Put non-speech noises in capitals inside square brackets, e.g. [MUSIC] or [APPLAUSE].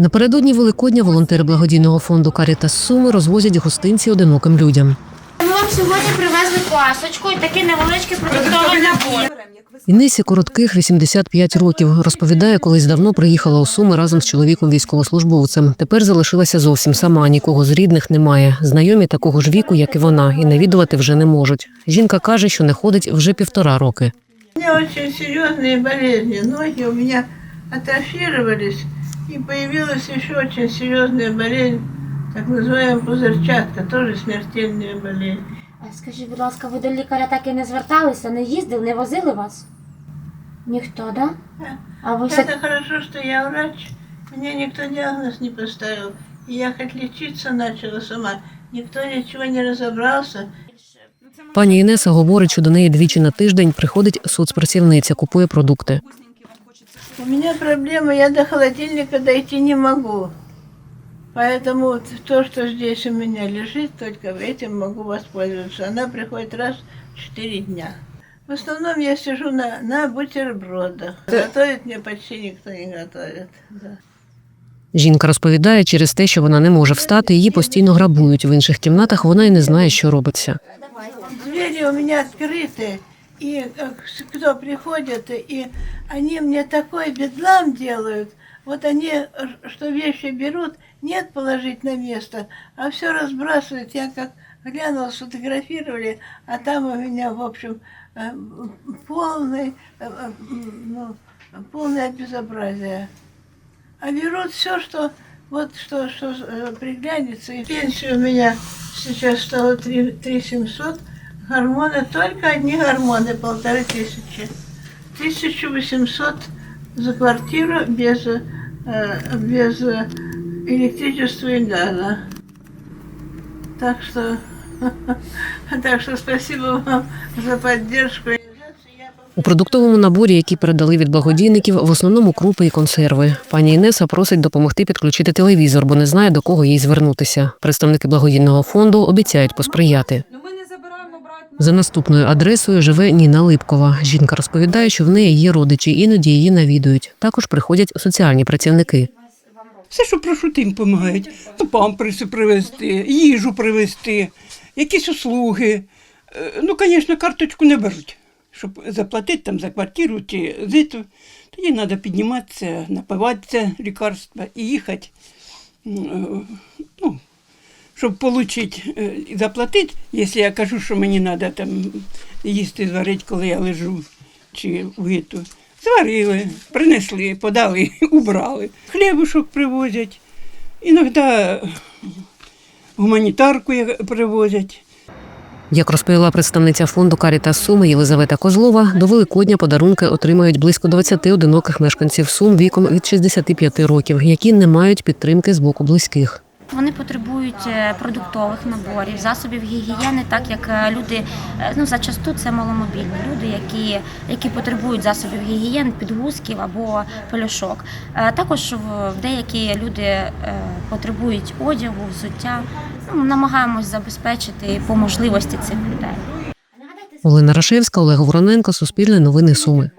Напередодні Великодня волонтери благодійного фонду Карітас Суми розвозять гостинці одиноким людям. Ми вам сьогодні привезли пасочку і такий невеличкий продуктовий набор. Інесі коротких 85 років. Розповідає, колись давно приїхала у Суми разом з чоловіком військовослужбовцем. Тепер залишилася зовсім сама. Нікого з рідних немає. Знайомі такого ж віку, як і вона, і навідувати вже не можуть. Жінка каже, що не ходить вже півтора роки. У меня очень серьезные болезни. Ноги у меня атрофировались, и появилась еще очень серьезная болезнь, так называемая пузырчатка, тоже смертельная болезнь. А Скажіть, будь ласка, ви до лікаря так і не зверталися, не їздили, не возили вас? Ніхто, да? А ви все... Это хорошо, что я врач. Мне никто диагноз не поставил. И я хоть лечиться начала сама. Никто ничего не разобрался. Пані Інеса говорить, що до неї двічі на тиждень приходить соцпрацівниця, купує продукти. У меня проблема, я до холодильника дойти не могу. Поэтому вот то, что здесь у меня лежит, только этим могу воспользоваться. Она приходит раз в 4 дня. В основном я сижу на, на бутербродах. Готовить мне почти никто не готовит. Да. Жінка розповідає, через те, що вона не може встати, її постійно грабують. В інших кімнатах вона й не знає, що робиться. Двери у меня открыты, И э, кто приходит, и они мне такой бедлам делают. Вот они, э, что вещи берут, нет положить на место, а все разбрасывают. Я как глянула, сфотографировали, а там у меня, в общем, э, полный, э, э, ну, полное безобразие. А берут все, что вот что, что э, приглянется. И пенсия у меня сейчас стала 3, 3 700. Гормоны, только одни гормоны, полторы тысячи. 1800 за квартиру без, э, без э, электричества и газа. Так что, [LAUGHS] так что спасибо вам за поддержку. У продуктовому наборі, який передали від благодійників, в основному крупи і консерви. Пані Інеса просить допомогти підключити телевізор, бо не знає до кого їй звернутися. Представники благодійного фонду обіцяють посприяти. За наступною адресою живе Ніна Липкова. Жінка розповідає, що в неї є родичі, іноді її навідують. Також приходять соціальні працівники. Все, що прошу, тим допомагають. Ну, Памперси привезти, їжу привезти, якісь услуги. Е, Ну, звісно, карточку не беруть, щоб заплатити там за квартиру чи зиту. Тоді треба підніматися, напиватися лікарства і їхати. Е, Ну, щоб отримати і заплатити, якщо я кажу, що мені треба там їсти зварити, коли я лежу чи виту. Зварили, принесли, подали, [LAUGHS] убрали. Хлібушок привозять. Іноді гуманітарку привозять. Як розповіла представниця фонду Карітас Суми Єлизавета Козлова, до Великодня подарунки отримають близько 20 одиноких мешканців Сум віком від 65 років, які не мають підтримки з боку близьких. Вони потребують е, продуктових наборів, засобів гігієни, так як е, люди е, ну зачасту це маломобільні люди, які, які потребують засобів гігієни, підгузків або пельошок. Е, Також в- деякі люди потребують одягу, взуття. Ну, намагаємось забезпечити по можливості цих людей. Олена Рашевська, Олег Вороненко, Суспільне новини Суми.